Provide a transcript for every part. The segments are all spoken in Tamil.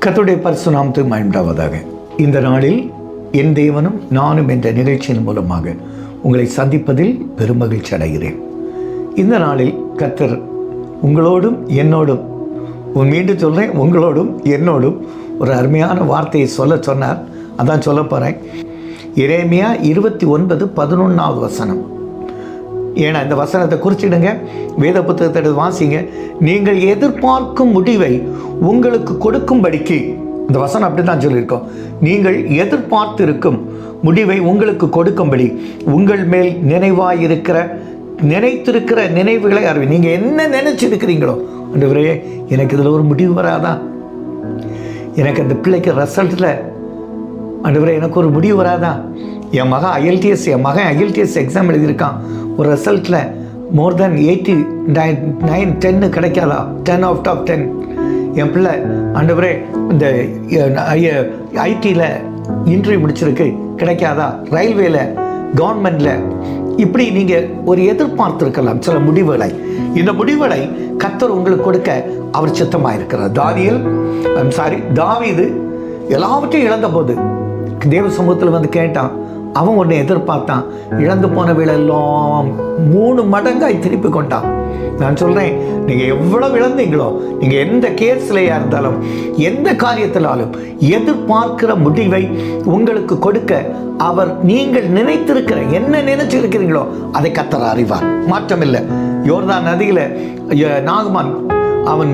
கத்துடைய பரிசுநாமத்து நாமத்துக்கு மயண்டாவதாக இந்த நாளில் என் தேவனும் நானும் என்ற நிகழ்ச்சியின் மூலமாக உங்களை சந்திப்பதில் பெருமகிழ்ச்சி அடைகிறேன். இந்த நாளில் கத்தர் உங்களோடும் என்னோடும் உன் மீண்டும் சொல்கிறேன் உங்களோடும் என்னோடும் ஒரு அருமையான வார்த்தையை சொல்ல சொன்னார். அதான் சொல்ல போகிறேன் இறைமையாக இருபத்தி ஒன்பது பதினொன்றாவது வசனம். ஏன்னா இந்த வசனத்தை குறிச்சிடுங்க. வேத புத்தகத்தை எடுத்து வாசிங்க. நீங்கள் எதிர்பார்க்கும் முடிவை உங்களுக்கு கொடுக்கும்படிக்கு இந்த வசனம் அப்படி தான் சொல்லியிருக்கோம். நீங்கள் எதிர்பார்த்திருக்கும் முடிவை உங்களுக்கு கொடுக்கும்படி உங்கள் மேல் நினைவாயிருக்கிற நினைத்திருக்கிற நினைவுகளை அறிவி நீங்கள் என்ன நினைச்சிருக்கிறீங்களோ ஆண்டவரே எனக்கு இதில் ஒரு முடிவு வராதா? எனக்கு அந்த பிள்ளைக்கு ரிசல்ட்டில் ஆண்டவரே எனக்கு ஒரு முடிவு வராதா? என் மகன் ஐஎல்டிஎஸ் என் மகன் ஐஎல்டிஎஸ் எக்ஸாம் எழுதியிருக்கான். ஒரு ரிசல்ட்டில் more than eighty nine nine டென்னு கிடைக்காதா? டென் அவுட் ஆஃப் டென் என் பிள்ளை ஆண்டவரே இந்த ஐடியில் இன்டர்வியூ முடிச்சிருக்கு. கிடைக்காதா? ரயில்வேல கவர்மெண்டில் இப்படி நீங்கள் ஒரு எதிர்பார்த்திருக்கலாம். சில முடிவுகளை. இந்த முடிவுகளை கத்தர் உங்களுக்கு கொடுக்க அவர் சித்தமாக இருக்கிறார் தானியல் சாரி தாவீது எல்லாவற்றையும் இழந்த போது தேவ சமூகத்தில் வந்து கேட்டான் அவன் உன்னை எதிர்பார்த்தான். இழந்து போனவைகளெல்லாம் மூணு மடங்காய் திருப்பி கொண்டான். நான் சொல்கிறேன் நீங்கள் எவ்வளவு இழந்தீங்களோ நீங்கள் எந்த கேஸ்லையாக இருந்தாலும் எந்த காரியத்திலாலும் எதிர்பார்க்கிற முடிவை உங்களுக்கு கொடுக்க அவர் நீங்கள் நினைத்திருக்கிற என்ன நினைச்சிருக்கிறீங்களோ அதை கத்தர அறிவார். மாற்றமில்லை. யோர்தான் நதியில் நாகமான் அவன்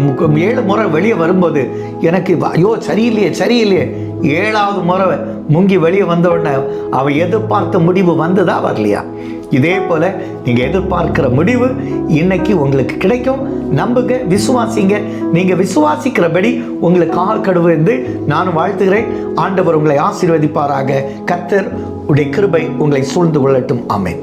ஏழு முறை வெளியே வரும்போது எனக்கு ஐயோ சரியில்லையே சரியில்லையே. ஏழாவது முறை முங்கி வெளியே வந்த உடனே அவன் எதிர்பார்த்த முடிவு வந்ததா வரலையா? இதே போல நீங்க எதிர்பார்க்கிற முடிவு இன்னைக்கு உங்களுக்கு கிடைக்கும். நம்புங்க விசுவாசிங்க. நீங்க விசுவாசிக்கிறபடி உங்களுக்கு கால் கடுவு என்று நான் வாழ்த்துகிறேன். ஆண்டவர் உங்களை ஆசீர்வதிப்பாராக. கத்தர் உடைய கிருபை உங்களை சூழ்ந்து கொள்ளட்டும். அமேன்